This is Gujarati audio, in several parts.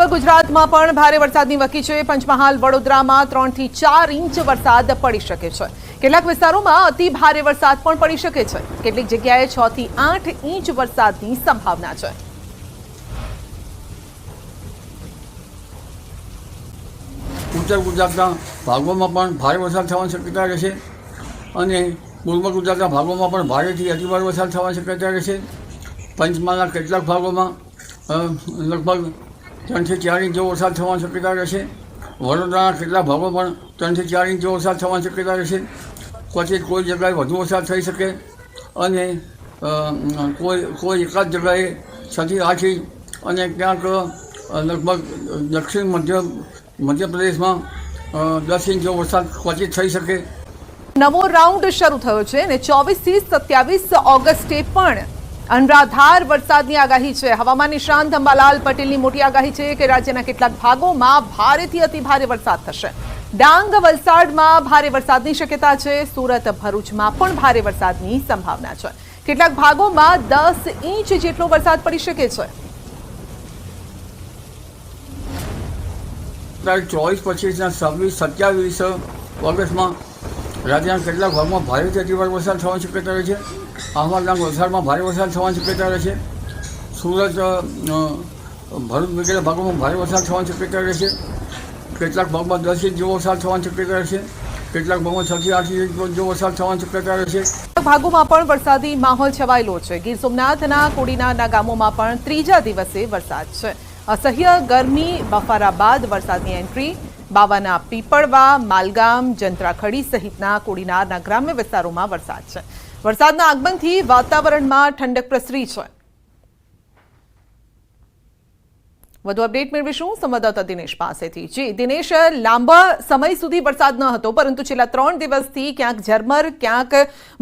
પૂર્વ ગુજરાતમાં પણ ભારે વરસાદની વકી છે. પંચમહાલ વડોદરામાં ત્રણથી ચાર ઇંચ વરસાદ પડી શકે છે. કેટલાક વિસ્તારોમાં અતિ ભારે વરસાદ પણ પડી શકે છે. કેટલીક જગ્યાએ છ થી આઠ ઇંચ વરસાદની સંભાવના છે. ઉત્તર ગુજરાતના ભાગોમાં પણ ભારે વરસાદ થવાની શક્યતા રહેશે અને પૂર્વ ગુજરાતના ભાગોમાં પણ ભારેથી અતિભારે વરસાદ થવાની શક્યતા રહેશે પંચમહાલના કેટલાક ભાગોમાં લગભગ ત્રણથી ચાર ઇંચ જેવો વરસાદ થવાની શક્યતા રહેશે. વડોદરાના કેટલા ભાગો પણ ત્રણથી ચાર ઇંચ જેવો વરસાદ થવાની શક્યતા રહેશે. ક્વચિત કોઈ જગ્યાએ વધુ વરસાદ થઈ શકે અને કોઈ કોઈ એકાદ જગ્યાએ છથી આઠ ઇંચ અને ક્યાંક લગભગ દક્ષિણ મધ્ય, મધ્યપ્રદેશમાં દસ ઇંચ જેવો વરસાદ ક્વચિત થઈ શકે. નવો રાઉન્ડ શરૂ થયો છે અને ચોવીસથી સત્યાવીસ ઓગસ્ટે પણ અનરાધાર વરસાદની આગાહી છે. હવામાન નિષ્ણાંત અંબાલાલ પટેલની મોટી આગાહી છે કે રાજ્યના કેટલાક ભાગોમાં ભારેથી અતિ ભારે વરસાદ થશે. ડાંગ વલસાડમાં ભારે વરસાદની શક્યતા છે. સુરત, ભરૂચમાં પણ ભારે વરસાદની સંભાવના છે. કેટલાક ભાગોમાં દસ ઇંચ જેટલો વરસાદ પડી શકે છે. ચોવીસ પચીસના છવ્વીસ, સત્યાવીસ ઓગસ્ટમાં રાજ્યના કેટલાક ભાગમાં ભારેથી અતિભારે વરસાદ થવાની શક્યતા રહે છે. અહમદનગર વલસાડમાં ભારે વરસાદ થવાની શક્યતા રહેશે. સુરત ભરૂચ વગેરે ભાગોમાં ભારે વરસાદ થવાની શક્યતા રહેશે. કેટલાક ભાગમાં દસ ઇંચ જેવો વરસાદ થવાની શક્યતા રહેશે. કેટલાક ભાગમાં છથી આઠ ઇંચ જેવો વરસાદ થવાની શક્યતા રહેશે. ભાગોમાં પણ વરસાદી માહોલ છવાયેલો છે. ગીર સોમનાથના કોડીનારના ગામોમાં પણ ત્રીજા દિવસે વરસાદ છે. અસહ્ય ગરમી બફારા બાદ વરસાદની એન્ટ્રી, બાવાના પીપળવા, માલગામ, જંત્રાખડી સહિતના કોડીનારના ગ્રામ્ય વિસ્તારોમાં વરસાદ છે. વરસાદના આગમનથી વાતાવરણમાં ઠંડક પ્રસરી છે. વધુ અપડેટ મેળવીશું સંવાદદાતા દિનેશ પાસેથી. જી, દિનેશ, લાંબા સમય સુધી વરસાદ ન હતો, પરંતુ છેલ્લા ત્રણ દિવસથી ક્યાંક ઝરમર, ક્યાંક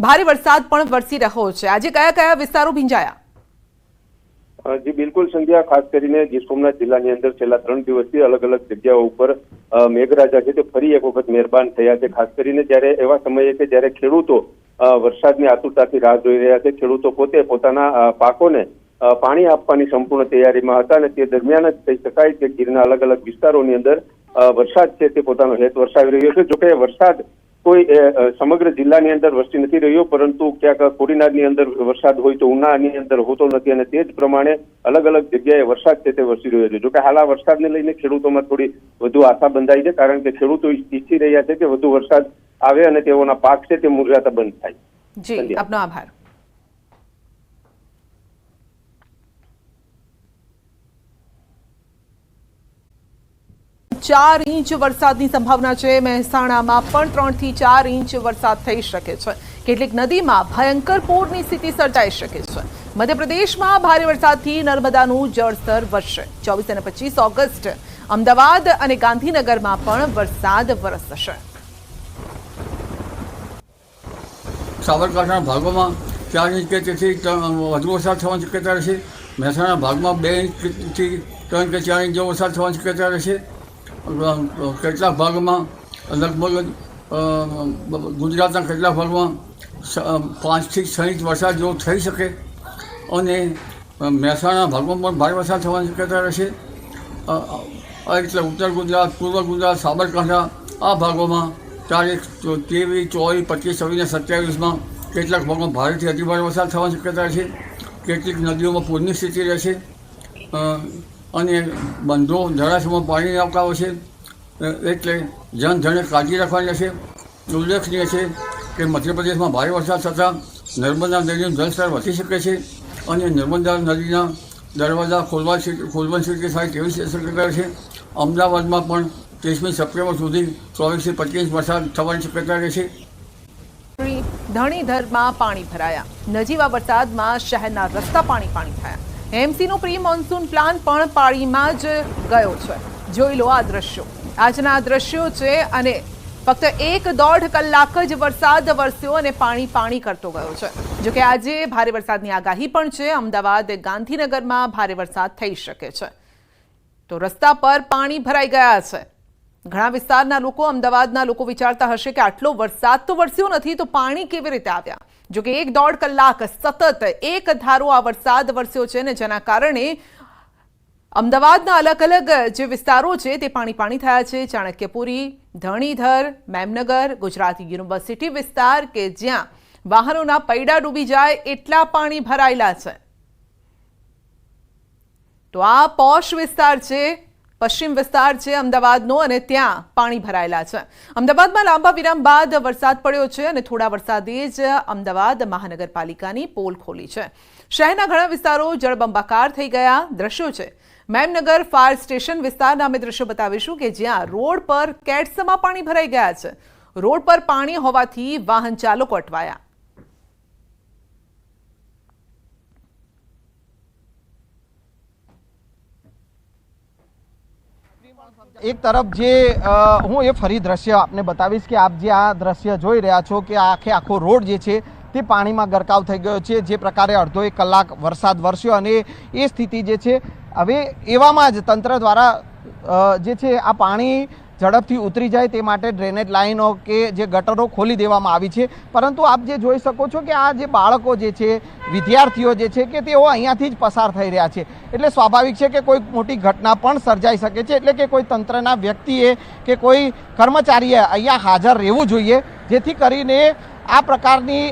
ભારે વરસાદ પણ વરસી રહ્યો છે. આજે કયા કયા વિસ્તારો ભીંજાયા? જી, બિલકુલ સંધ્યા. ખાસ કરીને ગીર સોમનાથ જિલ્લાની અંદર છેલ્લા ત્રણ દિવસથી અલગ અલગ જગ્યાઓ ઉપર મેઘરાજા છે તે ફરી એક વખત મહેરબાન થયા છે. ખાસ કરીને જ્યારે એવા સમયે કે જ્યારે ખેડૂતો વરસાદની આતુરતાથી રાહ જોઈ રહ્યા છે. ખેડૂતો પોતે પોતાના પાકોને પાણી આપવાની સંપૂર્ણ તૈયારીમાં હતા અને તે દરમિયાન જ કહી શકાય કે ગીરના અલગ અલગ વિસ્તારોની અંદર વરસાદ છે તે પોતાનો હેત વરસાવી રહ્યો છે. જોકે વરસાદ કોઈ સમગ્ર જિલ્લાની અંદર વરસી નથી રહ્યો, પરંતુ ક્યાંક કોડીનારની અંદર વરસાદ હોય તો ઉનાની અંદર હોતો નથી અને તે જ પ્રમાણે અલગ અલગ જગ્યાએ વરસાદ છે તે વરસી રહ્યો છે. જોકે હાલ આ વરસાદને લઈને ખેડૂતોમાં થોડી વધુ આશા બંધાઈ છે, કારણ કે ખેડૂતો ઈચ્છી રહ્યા છે કે વધુ વરસાદ આવે અને તેઓના પાક છે તે મુરઝાતા બંધ થાય. જી આપનો આભાર. ચાર ઇંચ વરસાદની સંભાવના છે. મહેસાણામાં પણ ત્રણથી ચાર ઇંચ વરસાદ થઈ શકે છે. કેટલીક નદીમાં ભયંકર પૂરની સ્થિતિ સર્જાઈ શકે છે. મધ્યપ્રદેશમાં ભારે વરસાદથી નર્મદાનું જળસ્તર વધશે. ચોવીસ અને પચીસ ઓગસ્ટ અમદાવાદ અને ગાંધીનગરમાં પણ વરસાદ વરસશે. સાબરકાંઠાના ભાગોમાં ચાર ઇંચ કે તેથી વધુ વરસાદ થવાની શક્યતા રહેશે. મહેસાણા ભાગમાં બે ઇંચથી ત્રણ કે ચાર ઇંચ જેવો વરસાદ થવાની શક્યતા રહેશે. કેટલાક ભાગમાં લગભગ ગુજરાતના કેટલાક ભાગમાં પાંચથી છ ઇંચ વરસાદ જેવો થઈ શકે અને મહેસાણાના મહેસાણા ભાગમાં પણ ભારે વરસાદ થવાની શક્યતા રહેશે. એટલે ઉત્તર ગુજરાત, પૂર્વ ગુજરાત, સાબરકાંઠા આ ભાગોમાં તારીખ ત્રેવીસ, ચોવીસ, પચીસ, છવ્વીસ અને સત્યાવીસમાં કેટલાક ભાગમાં ભારેથી અતિભારે વરસાદ થવાની શક્યતા છે. કેટલીક નદીઓમાં પૂરની સ્થિતિ રહેશે. અને બંધો, જળાશયમાં પાણીની આવકારો છે. એટલે જનધણે કાળજી રાખવાની રહેશે. ઉલ્લેખનીય છે કે મધ્યપ્રદેશમાં ભારે વરસાદ થતાં નર્મદા નદીનું જળસ્તર વધી શકે છે અને નર્મદા નદીના દરવાજા ખોલવા ખોલવાની સ્થિતિ થાય તેવી શક્યતા છે. અમદાવાદમાં પણ ત્રીસમી સપ્ટેમ્બર સુધી ચોવીસથી પચીસ વરસાદ થવાની શક્યતા રહેશે ધણીધરમાં પાણી ભરાયા. નજીવા વરસાદમાં શહેરના રસ્તા પાણી પાણી થયા. એમસીનો પ્રી મોન્સૂન પ્લાન પણ પાણીમાં જ ગયો છે. જોઈ લો આ દ્રશ્યો. આજના આ દ્રશ્યો છે અને ફક્ત એક દોઢ કલાક જ વરસાદ વરસ્યો અને પાણી પાણી કરતો ગયો છે. જોકે આજે ભારે વરસાદની આગાહી પણ છે. અમદાવાદ, ગાંધીનગરમાં ભારે વરસાદ થઈ શકે છે. તો રસ્તા પર પાણી ભરાઈ ગયા છે. ઘણા વિસ્તારના લોકો અમદાવાદના લોકો વિચારતા હશે કે આટલો વરસાદ તો વરસ્યો નથી, તો પાણી કેવી રીતે આવ્યા? જો કે એક દોઢ કલાક સતત એક ધારો આ વરસાદ વરસ્યો છે ને જેના કારણે અમદાવાદના અલગ અલગ જે વિસ્તારો છે તે પાણી પાણી થયા છે. ચાણક્યપુરી, ધણીધર, મેમનગર, ગુજરાત યુનિવર્સિટી વિસ્તાર કે જ્યાં વાહનોના પૈડા ડૂબી જાય એટલા પાણી ભરાયેલા છે. તો આ પોશ વિસ્તાર છે પશ્ચિમ વિસ્તાર છે અમદાવાદનો અને ત્યાં પાણી ભરાયેલા છે. અમદાવાદમાં લાંબા વિરામ બાદ વરસાદ પડ્યો છે અને થોડા વરસાદે જ અમદાવાદ મહાનગરપાલિકાની પોલ ખોલી છે. શહેરના ઘણા વિસ્તારો જળબંબાકાર થઈ ગયા દ્રશ્યો છે. મેમનગર ફાયર સ્ટેશન વિસ્તારના અમે દ્રશ્યો બતાવીશું કે જ્યાં રોડ પર કેટ્સમાં પાણી ભરાઈ ગયા છે. રોડ પર પાણી હોવાથી વાહન ચાલકો અટવાયા. એક તરફ જે હું એ ફરી દ્રશ્ય આપને બતાવીશ કે આપ જે આ દ્રશ્ય જોઈ રહ્યા છો કે આખે આખો રોડ જે છે તે પાણીમાં ગરકાવ થઈ ગયો છે, જે પ્રકારે અડધો એક કલાક વરસાદ વરસ્યો અને એ સ્થિતિ જે છે, હવે એવામાં જ તંત્ર દ્વારા જે છે આ પાણી ઝડપથી ઉતરી જાય તે માટે ડ્રેનેજ લાઈનો કે જે ગટરો ખોલી દેવામાં આવી છે. પરંતુ આપ જે જોઈ શકો છો કે આ જે બાળકો જે છે, વિદ્યાર્થીઓ જે છે કે તેઓ અહીંયાથી જ પસાર થઈ રહ્યા છે. એટલે સ્વાભાવિક છે કે કોઈ મોટી ઘટના પણ સર્જાઈ શકે છે. એટલે કે કોઈ તંત્રના વ્યક્તિએ કે કોઈ કર્મચારીએ અહીંયા હાજર રહેવું જોઈએ, જેથી કરીને આ પ્રકારની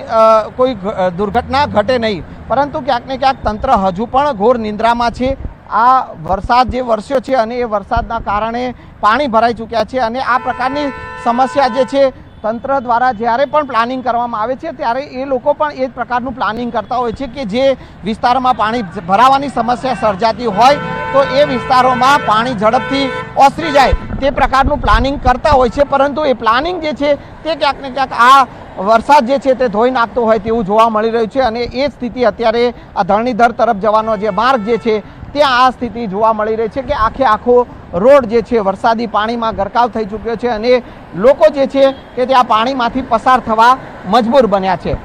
કોઈ દુર્ઘટના ઘટે નહીં. પરંતુ ક્યાંક ને ક્યાંક તંત્ર હજુ પણ ઘોર નિંદ્રામાં છે. આ વરસાદ જે વરસ્યો છે અને એ વરસાદના કારણે પાણી ભરાઈ ચૂક્યા છે અને આ પ્રકારની સમસ્યા જે છે, તંત્ર દ્વારા જ્યારે પણ પ્લાનિંગ કરવામાં આવે છે, ત્યારે એ લોકો પણ એ પ્રકારનું પ્લાનિંગ કરતા હોય છે કે જે વિસ્તારમાં પાણી ભરાવાની સમસ્યા સર્જાતી હોય તો એ વિસ્તારોમાં પાણી ઝડપથી ઓસરી જાય તે પ્રકારનું પ્લાનિંગ કરતા હોય છે. પરંતુ એ પ્લાનિંગ જે છે, તે ક્યાંક ને ક્યાંક આ વરસાદ જે છે, તે ધોઈ નાખતો હોય તેવું જોવા મળી રહ્યું છે અને એ સ્થિતિ અત્યારે આ ધરણીધર તરફ જવાનો જે માર્ગ જે છે ત્યાં આ સ્થિતિ જોવા મળી રહી છે કે આખે આખો રોડ જે છે વરસાદી પાણીમાં ગરકાવ થઈ ચૂક્યો છે અને લોકો જે છે કે ત્યાં પાણીમાંથી પસાર થવા મજબૂર બન્યા છે.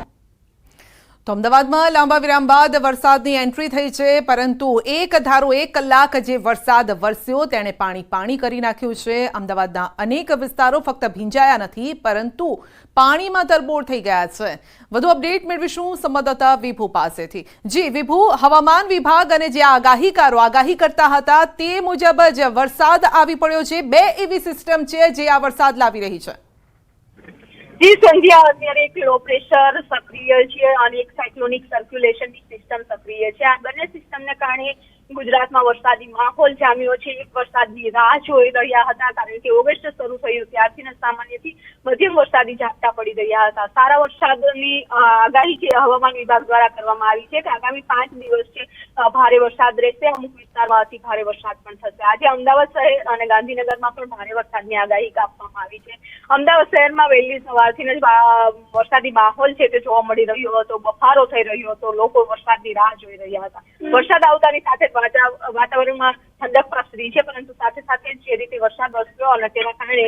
તો અમદાવાદમાં લાંબા વિરામ બાદ વરસાદની એન્ટ્રી થઈ છે, પરંતુ એક ધારો એક કલાક જે વરસાદ વરસ્યો, તેણે પાણી પાણી કરી નાખ્યું છે. અમદાવાદના અનેક વિસ્તારો ફક્ત ભીંજાયા નથી, પરંતુ પાણીમાં તરબોળ થઈ ગયા છે. વધુ અપડેટ મેળવીશું સંવાદદાતા વિભુ પાસેથી. જી, વિભુ, હવામાન વિભાગ અને જે આગાહીકારો આગાહી કરતા હતા, તે મુજબ જ વરસાદ આવી પડ્યો છે. બે એવી સિસ્ટમ છે જે આ વરસાદ લાવી રહી છે. જી, સંધ્યા, અત્યારે એક લો પ્રેશર સક્રિય છે અને એક સાયક્લોનિક સર્ક્યુલેશનની સિસ્ટમ સક્રિય છે. આ બંને સિસ્ટમને કારણે ગુજરાતમાં વરસાદી માહોલ જામ્યો છે. એક વરસાદની રાહ જોઈ રહ્યા હતા, કારણ કે ઓગસ્ટ શરૂ થયું ત્યારથી સામાન્યથી મધ્યમ વરસાદી ઝાપટા પડી રહ્યા હતા. સારા વરસાદની આગાહી જે હવામાન વિભાગ દ્વારા કરવામાં આવી છે કે આગામી પાંચ દિવસ છે ભારે વરસાદ રહેશે. અમુક વિસ્તારમાં અતિ ભારે વરસાદ પણ થશે. આજે અમદાવાદ શહેર અને ગાંધીનગરમાં પણ ભારે વરસાદની આગાહી આપવામાં આવી છે. અમદાવાદ શહેરમાં વહેલી સવારથી જ વરસાદી માહોલ છે તે જોવા મળી રહ્યો હતો. બફારો થઈ રહ્યો હતો. લોકો વરસાદની રાહ જોઈ રહ્યા હતા. વરસાદ આવતાની સાથે વાતાવરણમાં ઠંડક પ્રસરી છે પરંતુ સાથે સાથે જ જે રીતે વરસાદ વરસ્યો અને તેના કારણે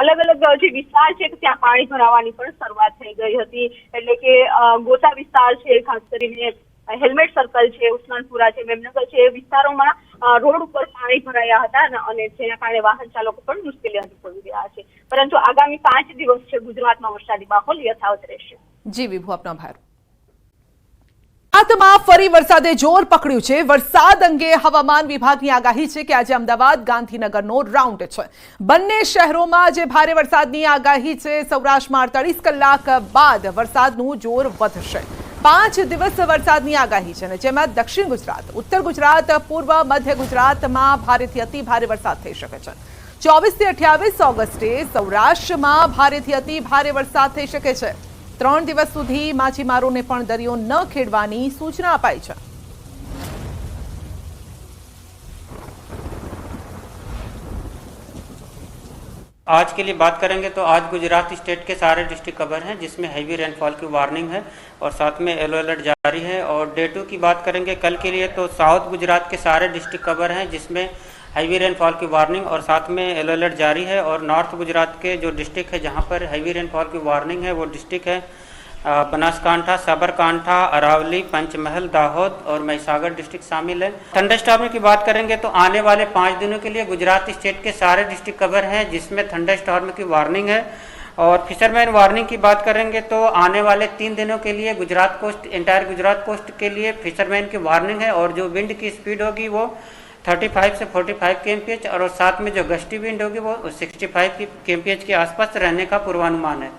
અલગ અલગ જે વિસ્તાર છે ત્યાં પાણી ભરાવાની પણ શરૂઆત થઈ ગઈ હતી. એટલે કે ગોતા વિસ્તાર છે ખાસ કરીને હેલ્મેટ સર્કલ છે, ઉસ્માનપુરા છે, મેમનગર છે, એ વિસ્તારોમાં રોડ ઉપર પાણી ભરાયા હતા અને- જેના કારણે વાહન ચાલકો પણ મુશ્કેલી અનુભવી રહ્યા છે. પરંતુ આગામી પાંચ દિવસ છે, ગુજરાતમાં વરસાદી માહોલ યથાવત રહેશે. જી વિભુ, આપનો આભાર. ગુજરાતમાં ફરી વરસાદે જોર પકડ્યું છે. વરસાદ અંગે હવામાન વિભાગની આગાહી છે કે આજે અમદાવાદ, ગાંધીનગરનો રાઉન્ડ છે. બંને શહેરોમાં જે ભારે વરસાદની આગાહી છે. સૌરાષ્ટ્રમાં અડતાલીસ કલાક બાદ વરસાદનું જોર વધશે. પાંચ દિવસ વરસાદની આગાહી છે અને જેમાં દક્ષિણ ગુજરાત, ઉત્તર ગુજરાત, પૂર્વ મધ્ય ગુજરાતમાં ભારેથી અતિ ભારે વરસાદ થઈ શકે છે. ચોવીસથી અઠ્યાવીસ ઓગસ્ટે સૌરાષ્ટ્રમાં ભારેથી અતિ ભારે વરસાદ થઈ શકે છે. ત્રણ દિવસ સુધી માછીમારોને પણ દરિયો ન ખેડવાની સૂચના અપાઈ છે. आज के लिए बात करेंगे तो आज गुजरात स्टेट के सारे डिस्ट्रिक्ट कवर हैं, जिसमें हैवी रेनफॉल की वार्निंग है और साथ में येलो अलर्ट जारी है। और डे टू की बात करेंगे, कल के लिए तो साउथ गुजरात के सारे डिस्ट्रिक्ट कवर हैं, जिसमें हैवी रेनफॉल की वार्निंग और साथ में येलो अलर्ट जारी है। और नॉर्थ गुजरात के जो डिस्ट्रिक्ट है, जहाँ पर हैवी रेनफॉल की वार्निंग है, वो डिस्ट्रिक्ट है बनासकांठा, साबरकांठा, अरावली, पंचमहल, दाहोद और महिसागर डिस्ट्रिक्ट शामिल है। थंडरस्टॉर्म की बात करेंगे तो आने वाले पाँच दिनों के लिए गुजरात स्टेट के सारे डिस्ट्रिक्ट कवर हैं, जिसमें थंडरस्टॉर्म की वार्निंग है। और फिशरमैन वार्निंग की बात करेंगे तो आने वाले तीन दिनों के लिए Gujarat coast entire Gujarat coast के लिए फिशरमैन की वार्निंग है और जो विंड की स्पीड होगी वो 35 से 45 के और साथ में जो गस्टी विंड होगी वो 65 के एम के आसपास रहने का पूर्वानुमान है।